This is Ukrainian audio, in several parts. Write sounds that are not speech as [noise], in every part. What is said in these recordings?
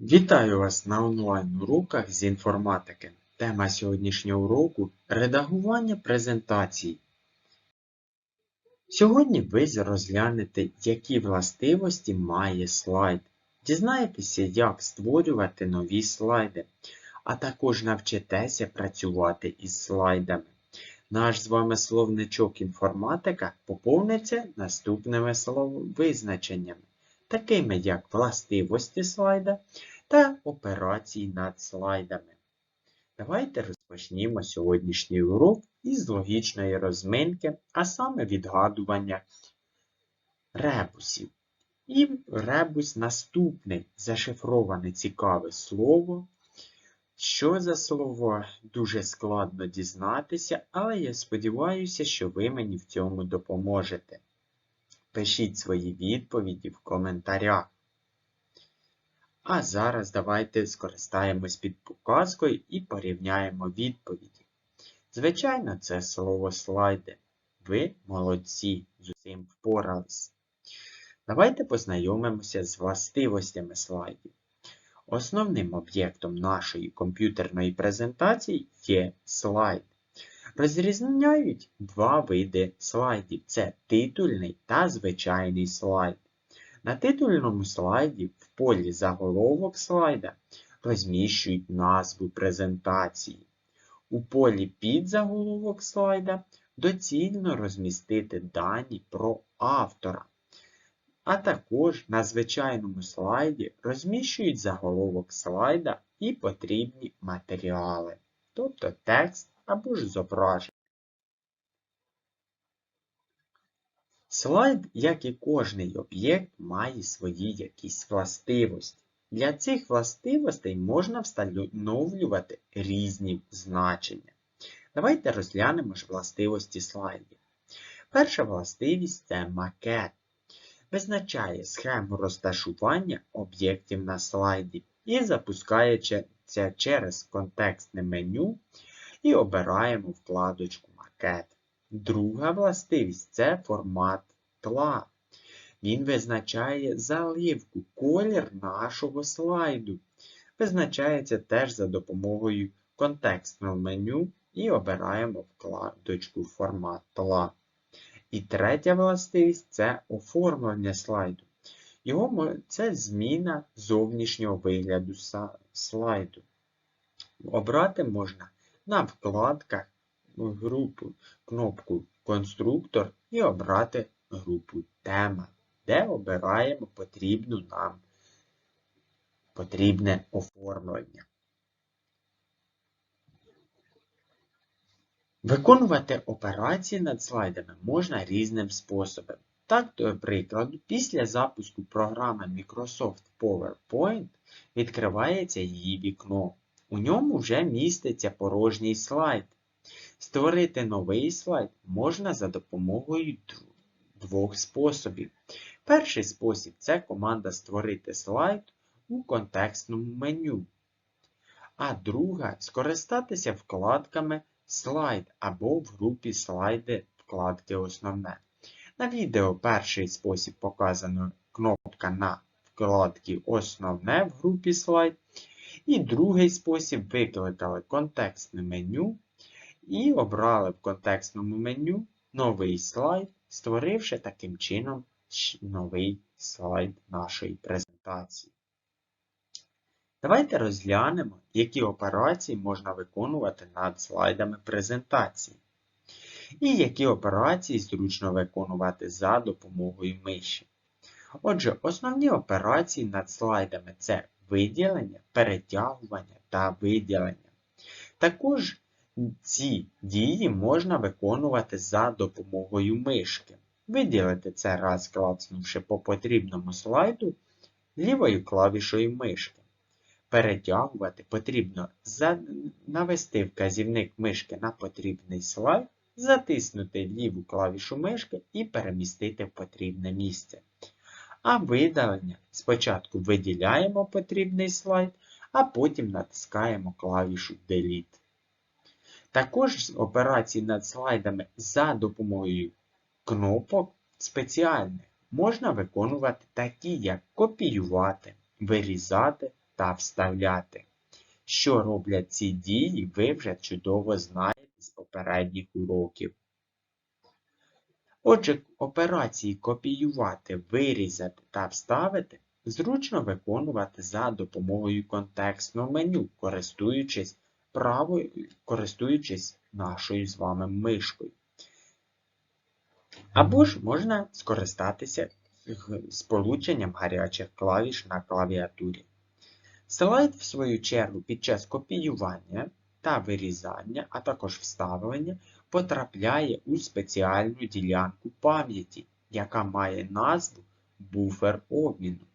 Вітаю вас на онлайн-уроках з інформатики. Тема сьогоднішнього уроку редагування презентацій. Сьогодні ви розглянете, які властивості має слайд. Дізнаєтеся, як створювати нові слайди, а також навчитеся працювати із слайдами. Наш з вами словничок інформатика поповниться наступними слововизначеннями, такими як властивості слайда та операції над слайдами. Давайте розпочнімо сьогоднішній урок із логічної розминки, а саме відгадування ребусів. І ребус наступний зашифроване цікаве слово. Що за слово дуже складно дізнатися, але я сподіваюся, що ви мені в цьому допоможете. Пишіть свої відповіді в коментарях. А зараз давайте скористаємось підказкою і порівняємо відповіді. Звичайно, це слово слайди. Ви молодці, з усім впорались. Давайте познайомимося з властивостями слайдів. Основним об'єктом нашої комп'ютерної презентації є слайд. Розрізняють два види слайдів це титульний та звичайний слайд. На титульному слайді в полі заголовок слайда розміщують назву презентації. У полі під заголовок слайда доцільно розмістити дані про автора. А також на звичайному слайді розміщують заголовок слайда і потрібні матеріали, тобто текст або ж зображення. Слайд, як і кожний об'єкт, має свої якісь властивості. Для цих властивостей можна встановлювати різні значення. Давайте розглянемо ж властивості слайдів. Перша властивість це макет. Визначає схему розташування об'єктів на слайді і запускається через контекстне меню і обираємо вкладочку Макет. Друга властивість це формат тла. Він визначає заливку, колір нашого слайду. Визначається теж за допомогою контекстного меню і обираємо вкладочку формат тла. І третя властивість це оформлення слайду. Його Це зміна зовнішнього вигляду слайду. Обрати можна на вкладках групу кнопку Конструктор і обрати групу Тема, де обираємо потрібну нам потрібне оформлення. Виконувати операції над слайдами можна різним способом. Так, до прикладу, після запуску програми Microsoft PowerPoint відкривається її вікно. У ньому вже міститься порожній слайд. Створити новий слайд можна за допомогою двох способів. Перший спосіб це команда Створити слайд у контекстному меню. А друга скористатися вкладками Слайд або в групі слайди вкладки Основне. На відео перший спосіб показано кнопка на вкладці Основне в групі слайд. І другий спосіб викликали контекстне меню і обрали в контекстному меню новий слайд, створивши таким чином новий слайд нашої презентації. Давайте розглянемо, які операції можна виконувати над слайдами презентації. І які операції зручно виконувати за допомогою миші. Отже, основні операції над слайдами це виділення, перетягування та виділення. Також ці дії можна виконувати за допомогою мишки. Виділити це раз клацнувши по потрібному слайду лівою клавішою мишки. Перетягувати потрібно навести вказівник мишки на потрібний слайд, затиснути ліву клавішу мишки і перемістити в потрібне місце. А видалення спочатку виділяємо потрібний слайд, а потім натискаємо клавішу Delete. Також операції над слайдами за допомогою кнопок спеціальних можна виконувати такі, як копіювати, вирізати, та вставляти. Що роблять ці дії, ви вже чудово знаєте з попередніх уроків. Отже, операції копіювати, вирізати та вставити зручно виконувати за допомогою контекстного меню, користуючись правою, користуючись нашою з вами мишкою. Або ж можна скористатися сполученням гарячих клавіш на клавіатурі. Слайд, в свою чергу, під час копіювання та вирізання, а також вставлення, потрапляє у спеціальну ділянку пам'яті, яка має назву буфер обміну,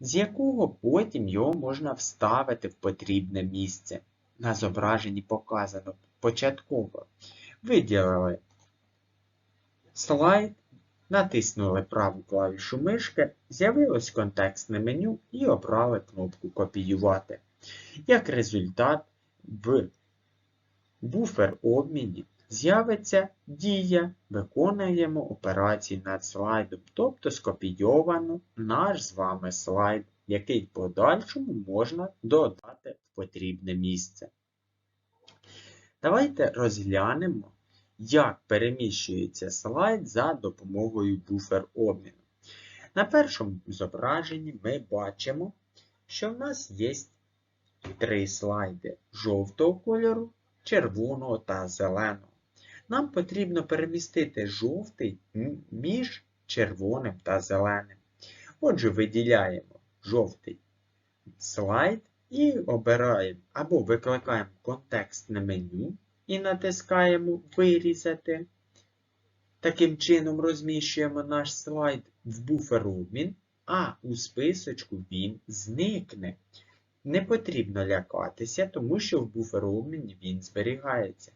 з якого потім його можна вставити в потрібне місце. На зображенні показано початково. Виділили слайд, натиснули праву клавішу мишки, з'явилось контекстне меню і обрали кнопку Копіювати. Як результат, в буфер обміні з'явиться дія, виконуємо операції над слайдом, тобто скопійовано наш з вами слайд, який в подальшому можна додати в потрібне місце. Давайте розглянемо, як переміщується слайд за допомогою буфер обміну. На першому зображенні ми бачимо, що в нас є три слайди жовтого кольору, червоного та зеленого. Нам потрібно перемістити жовтий між червоним та зеленим. Отже, виділяємо жовтий слайд і обираємо або викликаємо контекстне меню і натискаємо Вирізати. Таким чином розміщуємо наш слайд в буфер обмін, а у списочку він зникне. Не потрібно лякатися, тому що в буфер обміні він зберігається.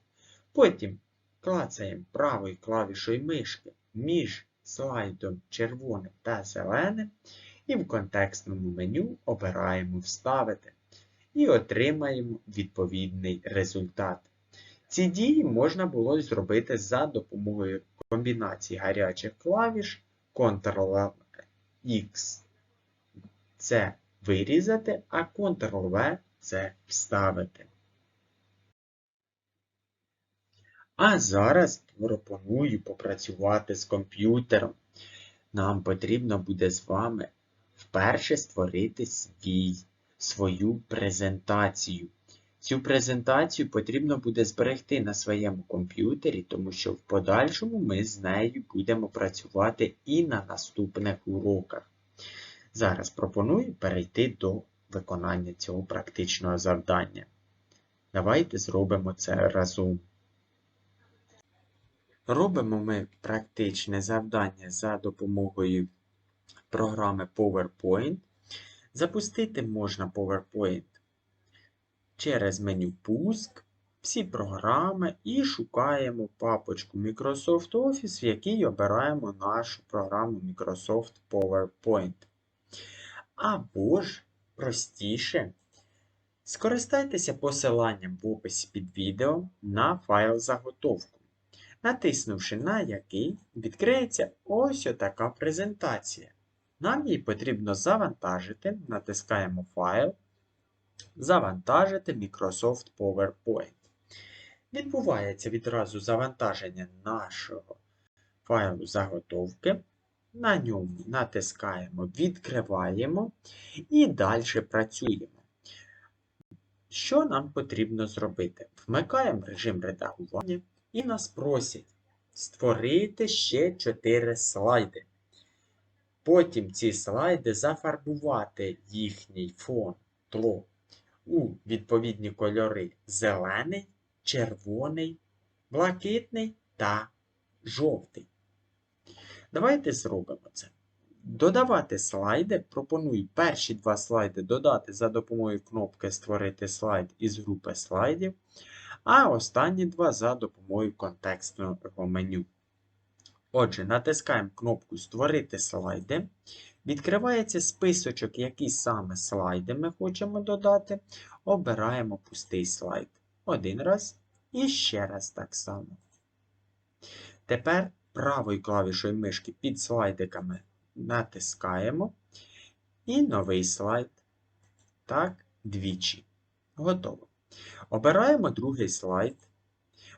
Потім клацаємо правою клавішою мишки між слайдом червоним та зеленим і в контекстному меню обираємо Вставити і отримаємо відповідний результат. Ці дії можна було зробити за допомогою комбінації гарячих клавіш Ctrl-X це вирізати, а Ctrl-V це вставити. А зараз пропоную попрацювати з комп'ютером. Нам потрібно буде з вами вперше створити свій, свою презентацію. Цю презентацію потрібно буде зберегти на своєму комп'ютері, тому що в подальшому ми з нею будемо працювати і на наступних уроках. Зараз пропоную перейти до виконання цього практичного завдання. Давайте зробимо це разом. Робимо ми практичне завдання за допомогою програми PowerPoint. Запустити можна PowerPoint через меню Пуск, всі програми і шукаємо папочку Microsoft Office, в якій обираємо нашу програму Microsoft PowerPoint. Або ж простіше, скористайтеся посиланням в описі під відео на файл заготовку. Натиснувши на який, відкриється ось отака презентація. Нам її потрібно завантажити, натискаємо файл, завантажити Microsoft PowerPoint. Відбувається відразу завантаження нашого файлу заготовки. На ньому натискаємо, відкриваємо і далі працюємо. Що нам потрібно зробити? Вмикаємо режим редагування і нас просять створити ще 4 слайди. Потім ці слайди зафарбувати їхній фон тло у відповідні кольори зелений, червоний, блакитний та жовтий. Давайте зробимо це. Додавати слайди. Пропоную перші два слайди додати за допомогою кнопки Створити слайд із групи слайдів, а останні два за допомогою контекстного меню. Отже, натискаємо кнопку Створити слайди. Відкривається списочок, які саме слайди ми хочемо додати. Обираємо пустий слайд. Один раз і ще раз так само. Тепер правою клавішою мишки під слайдиками натискаємо. І новий слайд. Так, двічі. Готово. Обираємо другий слайд.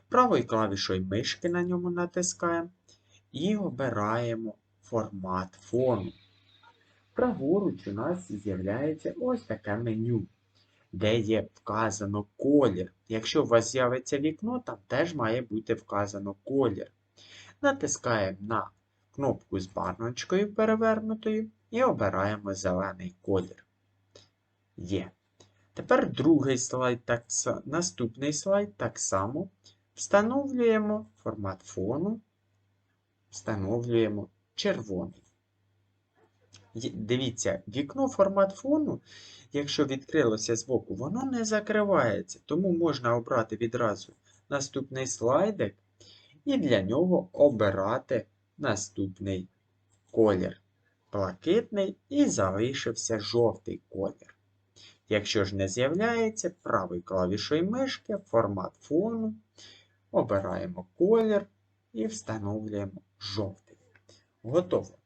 Правою клавішою мишки на ньому натискаємо і обираємо формат фону. Праворуч у нас з'являється ось таке меню, де є вказано колір. Якщо у вас з'явиться вікно, там теж має бути вказано колір. Натискаємо на кнопку з баночкою перевернутою і обираємо зелений колір. Є. Тепер другий слайд, так, наступний слайд так само. Встановлюємо формат фону, встановлюємо червоний. Дивіться, вікно формат фону, якщо відкрилося збоку, воно не закривається. Тому можна обрати відразу наступний слайдик і для нього обирати наступний колір. Блакитний і залишився жовтий колір. Якщо ж не з'являється, правою клавішою мишки, формат фону, обираємо колір і встановлюємо жовтий. Готово.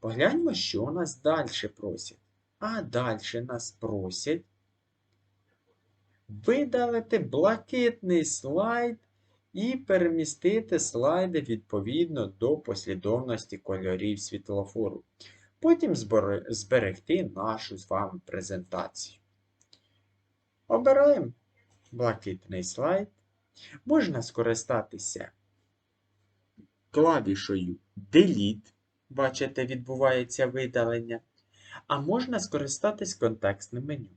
Погляньмо, що нас далі просять. А далі нас просять видалити блакитний слайд і перемістити слайди відповідно до послідовності кольорів світлофору. Потім зберегти нашу з вами презентацію. Обираємо блакитний слайд. Можна скористатися клавішою Delete. Бачите, відбувається видалення. А можна скористатись контекстним меню.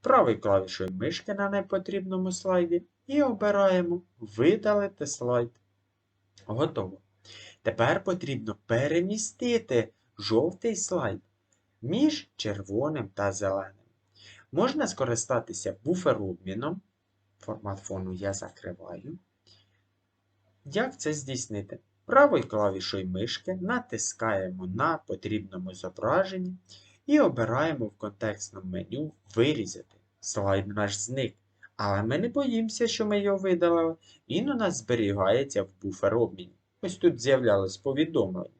Правою клавішою мишки на непотрібному слайді і обираємо Видалити слайд. Готово. Тепер потрібно перемістити жовтий слайд між червоним та зеленим. Можна скористатися буферобміном. Формат фону я закриваю. Як це здійснити? Правою клавішою мишки натискаємо на потрібному зображенні і обираємо в контекстному меню Вирізати. Слайд наш зник. Але ми не боїмося, що ми його видалили. Він у нас зберігається в буфер обміні. Ось тут з'являлось повідомлення.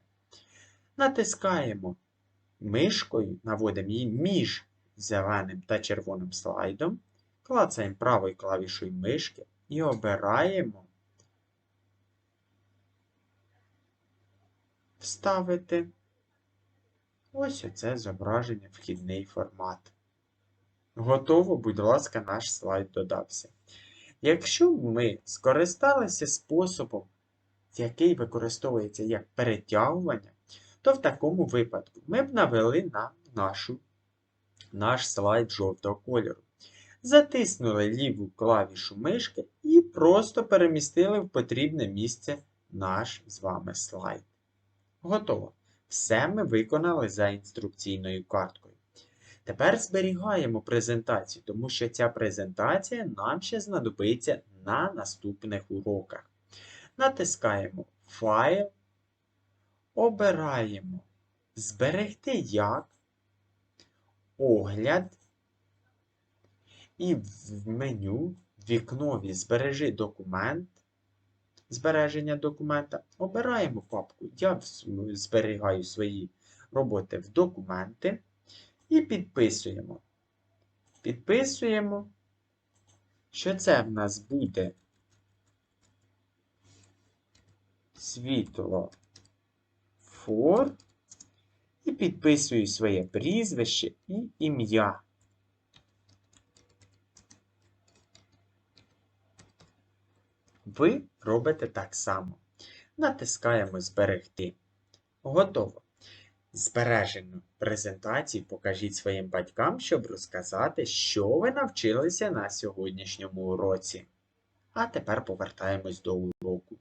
Натискаємо мишкою, наводимо її між зеленим та червоним слайдом, клацаємо правою клавішою мишки і обираємо вставити ось оце зображення вхідний формат. Готово, будь ласка, наш слайд додався. Якщо ми скористалися способом, який використовується як перетягування, то в такому випадку ми б навели на нашу, наш слайд жовтого кольору. Затиснули ліву клавішу мишки і просто перемістили в потрібне місце наш з вами слайд. Готово. Все ми виконали за інструкційною карткою. Тепер зберігаємо презентацію, тому що ця презентація нам ще знадобиться на наступних уроках. Натискаємо Файл, обираємо Зберегти як, огляд. І в меню вікнові Збережи документ. Збереження документа. Обираємо папку. Я зберігаю свої роботи в документи. І підписуємо. Підписуємо, що це в нас буде світло фор. І підписую своє прізвище і ім'я. Ви робите так само. Натискаємо Зберегти. Готово. Збережену презентацію покажіть своїм батькам, щоб розказати, що ви навчилися на сьогоднішньому уроці. А тепер повертаємось до уроку.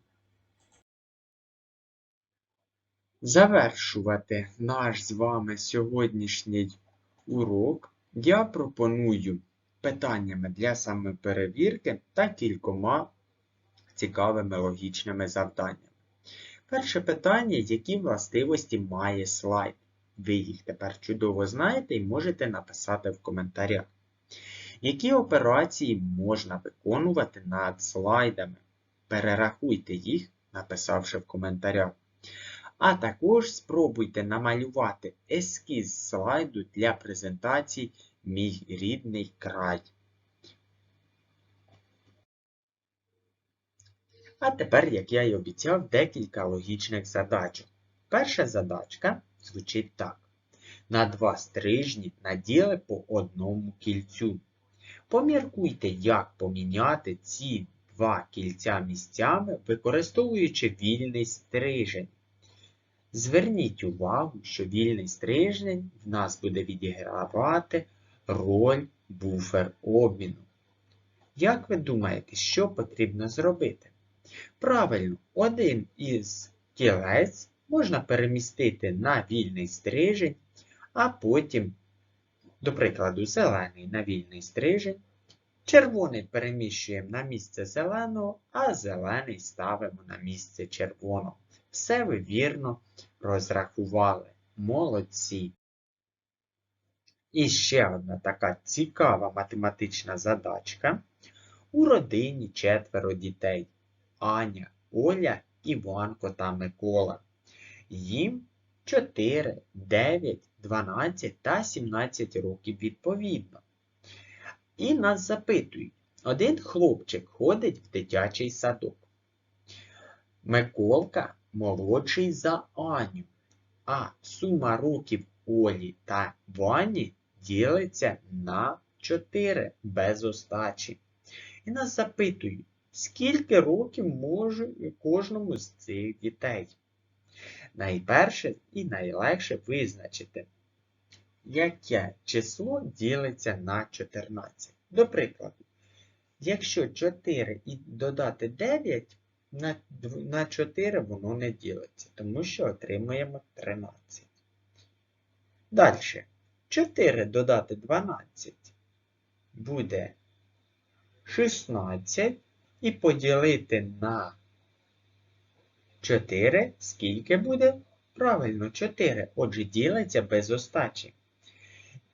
Завершувати наш з вами сьогоднішній урок я пропоную питаннями для самоперевірки та кількома цікавими логічними завданнями. Перше питання, які властивості має слайд? Ви їх тепер чудово знаєте і можете написати в коментарях. Які операції можна виконувати над слайдами? Перерахуйте їх, написавши в коментарях. А також спробуйте намалювати ескіз слайду для презентації мій рідний край. А тепер, як я й обіцяв, декілька логічних задачок. Перша задачка звучить так. На два стрижні наділи по одному кільцю. Поміркуйте, як поміняти ці два кільця місцями, використовуючи вільний стрижень. Зверніть увагу, що вільний стрижень в нас буде відігравати роль буфер обміну. Як ви думаєте, що потрібно зробити? Правильно, один із кілець можна перемістити на вільний стрижень, а потім, до прикладу, зелений на вільний стрижень. Червоний переміщуємо на місце зеленого, а зелений ставимо на місце червоного. Все ви вірно розрахували. Молодці. І ще одна така цікава математична задачка. У родині четверо дітей. Аня, Оля, Іванко та Микола. Їм 4, 9, 12 та 17 років відповідно. І нас запитують, один хлопчик ходить в дитячий садок. Миколка молодший за Аню, а сума років Олі та Вані ділиться на 4 без остачі. І нас запитують, скільки років може кожному з цих дітей. Найперше і найлегше визначити, яке число ділиться на 14. До прикладу, якщо 4 і додати 9, на, на 4 воно не ділиться, тому що отримуємо 13. Далі. 4 додати 12 буде 16 і поділити на 4, скільки буде? Правильно, 4. Отже, ділиться без остачі.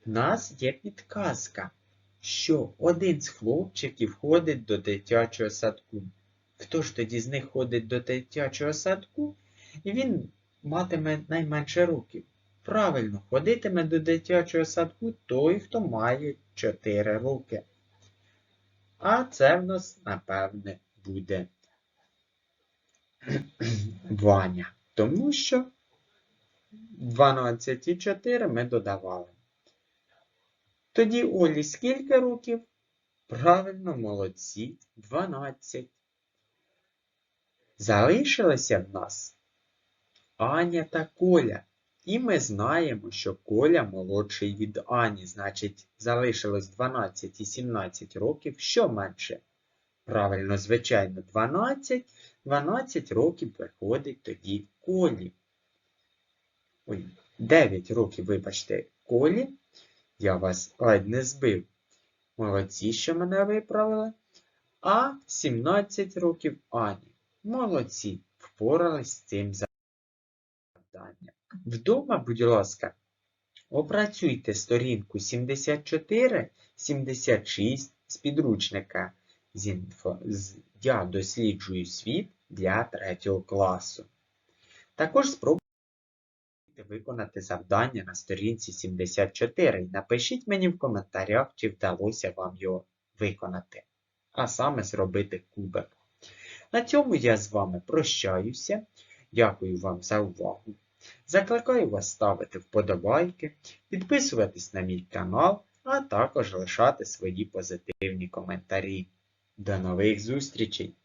У нас є підказка, що один з хлопчиків ходить до дитячого садку. Хто ж тоді з них ходить до дитячого садку? І він матиме найменше років. Правильно, ходитиме до дитячого садку той, хто має 4 роки. А це в нас, напевне, буде [clears throat] Ваня. Тому що 12 і 4 ми додавали. Тоді Олі скільки років? Правильно, молодці, 12. Залишилися в нас Аня та Коля. І ми знаємо, що Коля молодший від Ані, значить, залишилось 12 і 17 років, що менше? Правильно, звичайно, 12. 12 років приходить тоді Колі. Ой, 9 років, вибачте, Колі. Я вас ледь не збив. Молодці, що мене виправили. А 17 років Ані. Молодці, впорались з цим завданням. Вдома, будь ласка, опрацюйте сторінку 74-76 з підручника з інфо... з Я досліджую світ для 3 класу. Також спробуйте виконати завдання на сторінці 74 і напишіть мені в коментарях, чи вдалося вам його виконати, а саме зробити кубик. На цьому я з вами прощаюся. Дякую вам за увагу. Закликаю вас ставити вподобайки, підписуватись на мій канал, а також лишати свої позитивні коментарі. До нових зустрічей!